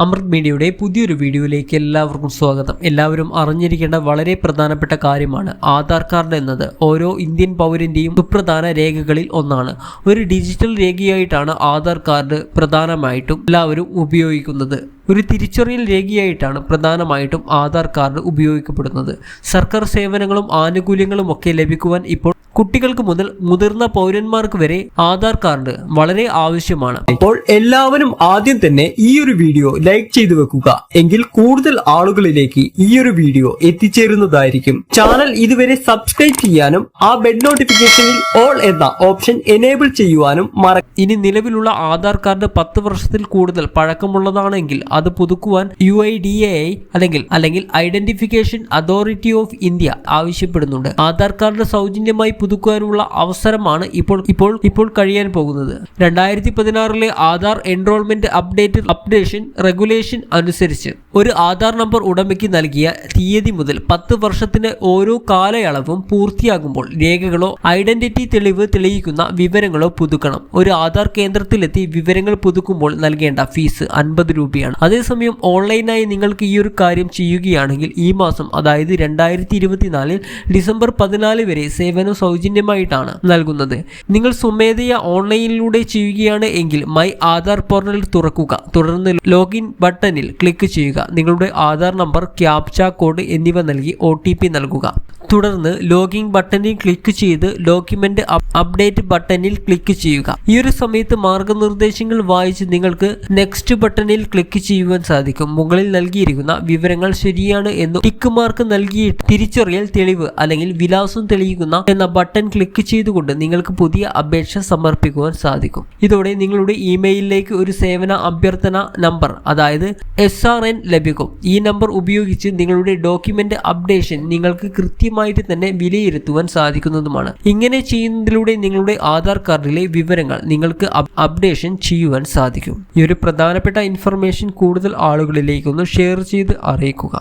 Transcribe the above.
അമൃത് മീഡിയയുടെ പുതിയൊരു വീഡിയോയിലേക്ക് എല്ലാവർക്കും സ്വാഗതം. എല്ലാവരും അറിഞ്ഞിരിക്കേണ്ട വളരെ പ്രധാനപ്പെട്ട കാര്യമാണ് ആധാർ കാർഡ് എന്നത്. ഓരോ ഇന്ത്യൻ പൗരന്റെയും സുപ്രധാന രേഖകളിൽ ഒന്നാണ്. ഒരു ഡിജിറ്റൽ രേഖയായിട്ടാണ് ആധാർ കാർഡ് പ്രധാനമായിട്ടും എല്ലാവരും ഉപയോഗിക്കുന്നത്. ഒരു തിരിച്ചറിയൽ രേഖയായിട്ടാണ് പ്രധാനമായിട്ടും ആധാർ കാർഡ് ഉപയോഗിക്കപ്പെടുന്നത്. സർക്കാർ സേവനങ്ങളും ആനുകൂല്യങ്ങളും ഒക്കെ ലഭിക്കുവാൻ ഇപ്പോൾ കുട്ടികൾക്ക് മുതൽ മുതിർന്ന പൗരന്മാർക്ക് വരെ ആധാർ കാർഡ് വളരെ ആവശ്യമാണ്. അപ്പോൾ എല്ലാവരും ആദ്യം തന്നെ ഈ ഒരു വീഡിയോ ലൈക്ക് ചെയ്തു വെക്കുക. എങ്കിൽ കൂടുതൽ ആളുകളിലേക്ക് ഈ ഒരു വീഡിയോ എത്തിച്ചേരുന്നതായിരിക്കും. ചാനൽ ഇതുവരെ സബ്സ്ക്രൈബ് ചെയ്യാനും ആ ബെഡ് നോട്ടിഫിക്കേഷനിൽ ഓൾ എന്ന ഓപ്ഷൻ എനേബിൾ ചെയ്യുവാനും മറ ഇനി നിലവിലുള്ള ആധാർ കാർഡ് പത്ത് വർഷത്തിൽ കൂടുതൽ പഴക്കമുള്ളതാണെങ്കിൽ അത് പുതുക്കുവാൻ യു ഐ ഡി എ അല്ലെങ്കിൽ അല്ലെങ്കിൽ ഐഡന്റിഫിക്കേഷൻ അതോറിറ്റി ഓഫ് ഇന്ത്യ ആവശ്യപ്പെടുന്നുണ്ട്. ആധാർ കാർഡ് സൗജന്യമായി പുതുക്കുവാനുള്ള അവസരമാണ് ഇപ്പോൾ ഇപ്പോൾ ഇപ്പോൾ കഴിയാൻ പോകുന്നത്. രണ്ടായിരത്തി പതിനാറിലെ Aadhaar enrolment update updation regulation അനുസരിച്ച് ഒരു ആധാർ നമ്പർ ഉടമയ്ക്ക് നൽകിയ തീയതി മുതൽ പത്ത് വർഷത്തിന് ഓരോ കാലയളവും പൂർത്തിയാകുമ്പോൾ രേഖകളോ ഐഡന്റിറ്റി തെളിവ് തെളിയിക്കുന്ന വിവരങ്ങളോ പുതുക്കണം. ഒരു ആധാർ കേന്ദ്രത്തിലെത്തി വിവരങ്ങൾ പുതുക്കുമ്പോൾ നൽകേണ്ട ഫീസ് അൻപത് രൂപയാണ്. അതേസമയം ഓൺലൈനായി നിങ്ങൾക്ക് ഈ ഒരു കാര്യം ചെയ്യുകയാണെങ്കിൽ ഈ മാസം അതായത് രണ്ടായിരത്തി ഇരുപത്തിനാലിൽ ഡിസംബർ പതിനാല് വരെ സേവനം സൗജന്യമായിട്ടാണ് നൽകുന്നത്. നിങ്ങൾ സ്വമേധയാ ഓൺലൈനിലൂടെ ചെയ്യുകയാണ് എങ്കിൽ മൈ ആധാർ പോർട്ടൽ തുറക്കുക. തുടർന്ന് ലോഗിൻ ബട്ടണിൽ ക്ലിക്ക് ചെയ്യുക. നിങ്ങളുടെ ആധാർ നമ്പർ ക്യാപ്ച കോഡ് എന്നിവ നൽകി ഒ നൽകുക. തുടർന്ന് ലോഗിൻ ബട്ടണിൽ ക്ലിക്ക് ചെയ്ത് ഡോക്യുമെന്റ് അപ്ഡേറ്റ് ബട്ടണിൽ ക്ലിക്ക് ചെയ്യുക. ഈ ഒരു സമയത്ത് മാർഗനിർദ്ദേശങ്ങൾ വായിച്ച് നിങ്ങൾക്ക് നെക്സ്റ്റ് ബട്ടണിൽ ക്ലിക്ക് ചെയ്യുവാൻ സാധിക്കും. മുകളിൽ നൽകിയിരിക്കുന്ന വിവരങ്ങൾ ശരിയാണ് എന്ന് ടിക്ക് മാർക്ക് നൽകിയ തിരിച്ചറിയൽ തെളിവ് അല്ലെങ്കിൽ വിലാസം തെളിയിക്കുന്ന എന്ന ബട്ടൺ ക്ലിക്ക് ചെയ്തുകൊണ്ട് നിങ്ങൾക്ക് പുതിയ അപേക്ഷ സമർപ്പിക്കുവാൻ സാധിക്കും. ഇതോടെ നിങ്ങളുടെ ഇമെയിലിലേക്ക് ഒരു സേവന അഭ്യർത്ഥന നമ്പർ അതായത് എസ് ലഭിക്കും. ഈ നമ്പർ ഉപയോഗിച്ച് നിങ്ങളുടെ ഡോക്യുമെന്റ് അപ്ഡേഷൻ നിങ്ങൾക്ക് കൃത്യമായിട്ട് തന്നെ വിലയിരുത്തുവാൻ സാധിക്കുന്നതുമാണ്. ഇങ്ങനെ ചെയ്യുന്നതിലൂടെ നിങ്ങളുടെ ആധാർ കാർഡിലെ വിവരങ്ങൾ നിങ്ങൾക്ക് അപ്ഡേഷൻ ചെയ്യുവാൻ സാധിക്കും. ഈ ഒരു പ്രധാനപ്പെട്ട ഇൻഫർമേഷൻ കൂടുതൽ ആളുകളിലേക്കൊന്ന് ഷെയർ ചെയ്ത് അറിയിക്കുക.